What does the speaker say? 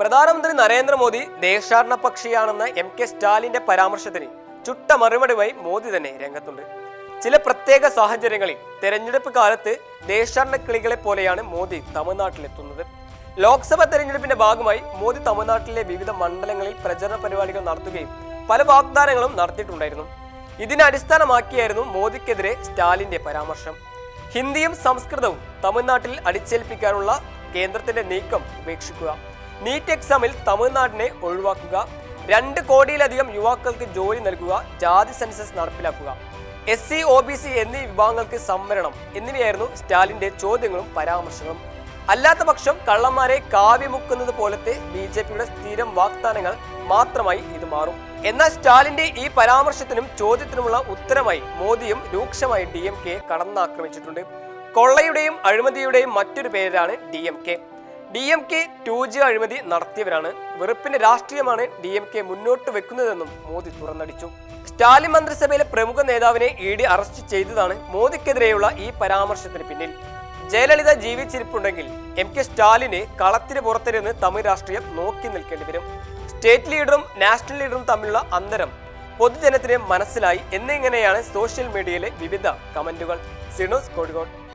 പ്രധാനമന്ത്രി നരേന്ദ്രമോദി ദേശാടന പക്ഷിയാണെന്ന M K സ്റ്റാലിന്റെ പരാമർശത്തിന് ചുട്ട മറുപടിയുമായി മോദി തന്നെ രംഗത്തുണ്ട്. ചില പ്രത്യേക സാഹചര്യങ്ങളിൽ തെരഞ്ഞെടുപ്പ് കാലത്ത് ദേശാടന കിളികളെ പോലെയാണ് മോദി തമിഴ്നാട്ടിലെത്തുന്നത്. ലോക്സഭാ തെരഞ്ഞെടുപ്പിന്റെ ഭാഗമായി മോദി തമിഴ്നാട്ടിലെ വിവിധ മണ്ഡലങ്ങളിൽ പ്രചരണ പരിപാടികൾ നടത്തുകയും പല വാഗ്ദാനങ്ങളും നടത്തിയിട്ടുണ്ടായിരുന്നു. ഇതിനെ അടിസ്ഥാനമാക്കിയായിരുന്നു മോദിക്കെതിരെ സ്റ്റാലിന്റെ പരാമർശം. ഹിന്ദിയും സംസ്കൃതവും തമിഴ്നാട്ടിൽ അടിച്ചേൽപ്പിക്കാനുള്ള കേന്ദ്രത്തിന്റെ നീക്കം ഉപേക്ഷിക്കുക നീറ്റ് എക്സാമിൽ തമിഴ്നാടിനെ ഒഴിവാക്കുക. രണ്ട് കോടിയിലധികം യുവാക്കൾക്ക് ജോലി നൽകുക ജാതി സെൻസസ് നടപ്പിലാക്കുക. S C O B C എന്നീ വിഭാഗങ്ങൾക്ക് സംവരണം എന്നിവയായിരുന്നു സ്റ്റാലിന്റെ ചോദ്യങ്ങളും പരാമർശങ്ങളും. അല്ലാത്ത പക്ഷം കള്ളന്മാരെ കാവ്യമുക്കുന്നത് പോലത്തെ ബി ജെ പിയുടെ സ്ഥിരം വാഗ്ദാനങ്ങൾ മാത്രമായി ഇത് മാറും. എന്നാൽ സ്റ്റാലിന്റെ ഈ പരാമർശത്തിനും ചോദ്യത്തിനുമുള്ള ഉത്തരമായി മോദിയും രൂക്ഷമായി ഡി എം കെ കടന്നാക്രമിച്ചിട്ടുണ്ട്. കൊള്ളയുടെയും അഴിമതിയുടെയും മറ്റൊരു പേരാണ് D M K. D M K two G അഴിമതി നടത്തിയവരാണ്. വെറുപ്പിന്റെ രാഷ്ട്രീയമാണ് ഡി എം കെ മുന്നോട്ട് വെക്കുന്നതെന്നും മോദി തുറന്നടിച്ചു. സ്റ്റാലിൻ മന്ത്രിസഭയിലെ പ്രമുഖ നേതാവിനെ ഇ ഡി അറസ്റ്റ് ചെയ്തതാണ് മോദിക്കെതിരെയുള്ള ഈ പരാമർശത്തിന് പിന്നിൽ. ജയലളിത ജീവിച്ചിരിപ്പുണ്ടെങ്കിൽ എം കെ സ്റ്റാലിനെ കളത്തിന് പുറത്തിരുന്ന് തമിഴ് രാഷ്ട്രീയം നോക്കി നിൽക്കേണ്ടി വരും. സ്റ്റേറ്റ് ലീഡറും നാഷണൽ ലീഡറും തമ്മിലുള്ള അന്തരം പൊതുജനത്തിന് മനസ്സിലായി എന്നിങ്ങനെയാണ് സോഷ്യൽ മീഡിയയിലെ വിവിധ കമന്റുകൾ. സിനോസ് കോഴിക്കോട്